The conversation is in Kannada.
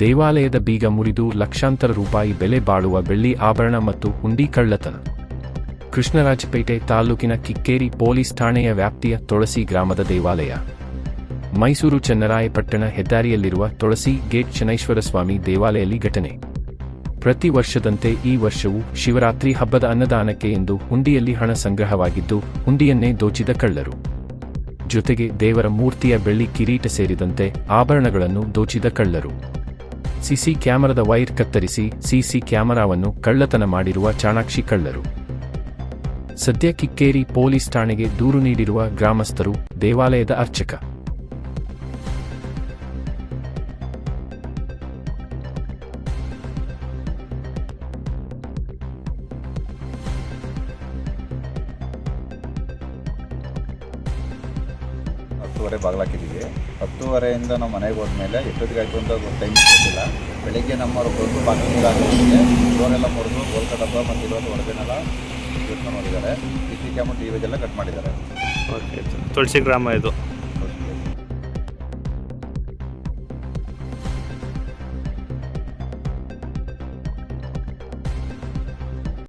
ದೇವಾಲಯದ ಬೀಗ ಮುರಿದು ಲಕ್ಷಾಂತರ ರೂಪಾಯಿ ಬೆಲೆ ಬಾಳುವ ಬೆಳ್ಳಿ ಆಭರಣ ಮತ್ತು ಹುಂಡಿ ಕಳ್ಳತನ. ಕೃಷ್ಣರಾಜಪೇಟೆ ತಾಲೂಕಿನ ಕಿಕ್ಕೇರಿ ಪೊಲೀಸ್ ಠಾಣೆಯ ವ್ಯಾಪ್ತಿಯ ತುಳಸಿ ಗ್ರಾಮದ ದೇವಾಲಯ. ಮೈಸೂರು ಚನ್ನರಾಯಪಟ್ಟಣ ಹೆದ್ದಾರಿಯಲ್ಲಿರುವ ತುಳಸಿ ಗೇಟ್ ಚನ್ನೈಶ್ವರ ಸ್ವಾಮಿ ದೇವಾಲಯಲ್ಲಿ ಘಟನೆ. ಪ್ರತಿ ವರ್ಷದಂತೆ ಈ ವರ್ಷವೂ ಶಿವರಾತ್ರಿ ಹಬ್ಬದ ಅನ್ನದಾನಕ್ಕೆ ಎಂದು ಹುಂಡಿಯಲ್ಲಿ ಹಣ ಸಂಗ್ರಹವಾಗಿದ್ದು, ಹುಂಡಿಯನ್ನೇ ದೋಚಿದ ಕಳ್ಳರು. ಜೊತೆಗೆ ದೇವರ ಮೂರ್ತಿಯ ಬೆಳ್ಳಿ ಕಿರೀಟ ಸೇರಿದಂತೆ ಆಭರಣಗಳನ್ನು ದೋಚಿದ ಕಳ್ಳರು. ಸಿಸಿ ಕ್ಯಾಮೆರಾದ ವೈರ್ ಕತ್ತರಿಸಿ ಸಿಸಿ ಕ್ಯಾಮರಾವನ್ನು ಕಳ್ಳತನ ಮಾಡಿರುವ ಚಾಣಾಕ್ಷಿ ಕಳ್ಳರು. ಸದ್ಯ ಕಿಕ್ಕೇರಿ ಪೊಲೀಸ್ ಠಾಣೆಗೆ ದೂರು ನೀಡಿರುವ ಗ್ರಾಮಸ್ಥರು ದೇವಾಲಯದ ಅರ್ಚಕ. ಹತ್ತುವರೆ ಬಾಗಿಲಾಕಿದ್ದೀವಿ. ಹತ್ತುವರೆಯಿಂದ ನಾವು ಮನೆಗೆ ಹೋದ್ಮೇಲೆ ಎಷ್ಟೊತ್ತಿಗೆ ಆಯಿತು ಅಂತ ಟೈಮ್ ಬೆಳಿಗ್ಗೆ ನಮ್ಮವರು ಬಂದು ಬಾಕಿ ಹಾಕಿದ್ರೆ ಡೋರೆಲ್ಲ ಮುರಿದು ಗೋಲ್ಕ ಡಬ್ಬ ಮತ್ತು ಇರೋದು ಹೊರಗಡೆನೆಲ್ಲ ಯೋಚನೆ ಮಾಡಿದ್ದಾರೆ ಸಿ ಸಿ ಕ್ಯಾಮ್ ಟಿ ವಿಜೆಲ್ಲ ಕಟ್ ಮಾಡಿದ್ದಾರೆ ಓಕೆ ತುಳಸಿ ಗ್ರಾಮ ಇದು.